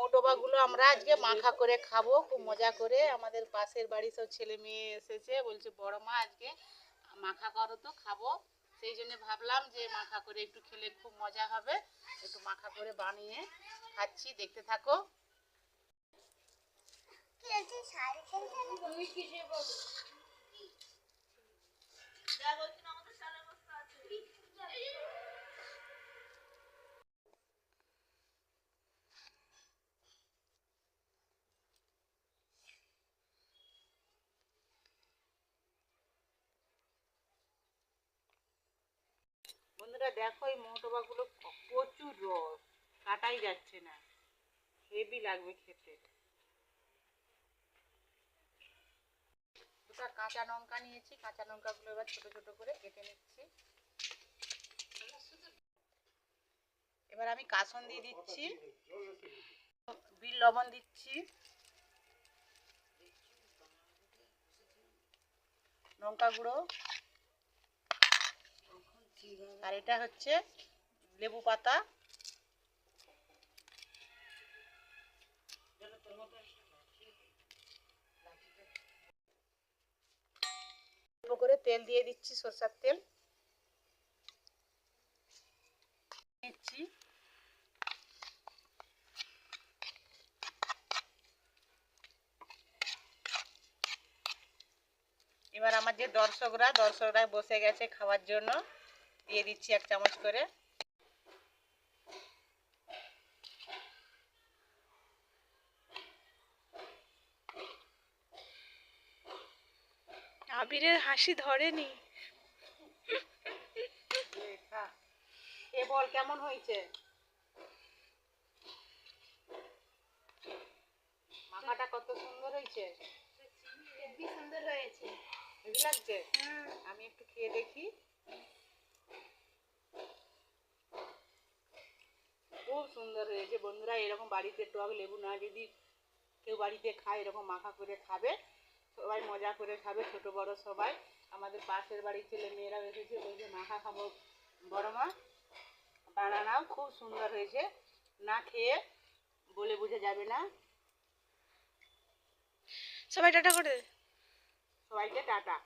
মৌডোবাগুলো আমরা আজকে মাখা করে খাব, খুব মজা করে। আমাদের পাশের বাড়ির সব ছেলে মেয়ে এসেছে, বলছে, বড় মা, আজকে মাখা করো তো, খাব। সেই জন্য ভাবলাম যে মাখা করে একটু খেলে খুব মজা হবে। একটু মাখা করে বানিয়ে খাচ্ছি, দেখতে থাকো। বন্ধুরা, দেখো এই মৌটবাগুলো প্রচুর রস, কাটাই যাচ্ছে না। হেভি লাগবে খেতে। দুটা কাঁচা লঙ্কা নিয়েছি, কাঁচা লঙ্কাগুলো এবার ছোট ছোট করে কেটে নিচ্ছি। এবার আমি কাসন দিয়ে দিচ্ছি। বিল লবণ দিচ্ছি। লঙ্কা গুঁড়ো। আর এটা হচ্ছে লেবু পাতা। করে তেল দিয়ে দিচ্ছি সরষার তেল। দিচ্ছি। এবার আমার যে দর্শকরা দর্শকরা বসে গেছে খাওয়ার জন্য। দিয়ে দিচ্ছি এক চামচ করে। আবিরের হাসি ধরেনি। এ বল কেমন হয়েছে? মাখাটা কত সুন্দর হয়েছে। সুন্দর হয়েছে। হেভি লাগছে? আমি একটু খেয়ে দেখি খুব সুন্দর হয়েছে। বন্ধুরা এরকম বাড়িতে টক লেবু না যদি কেউ বাড়িতে খায় এরকম মাখা করে খাবে সবাই মজা করে খাবে ছোট বড় সবাই। আমাদের পাশের বাড়ির ছেলে মেয়েরাও এসেছে বলছে মাখা খাব। বড় মা বানানাও খুব সুন্দর হয়েছে। না খেয়ে বলে বোঝা যাবে না। সবাই টাটা করে সবাইকে টাটা।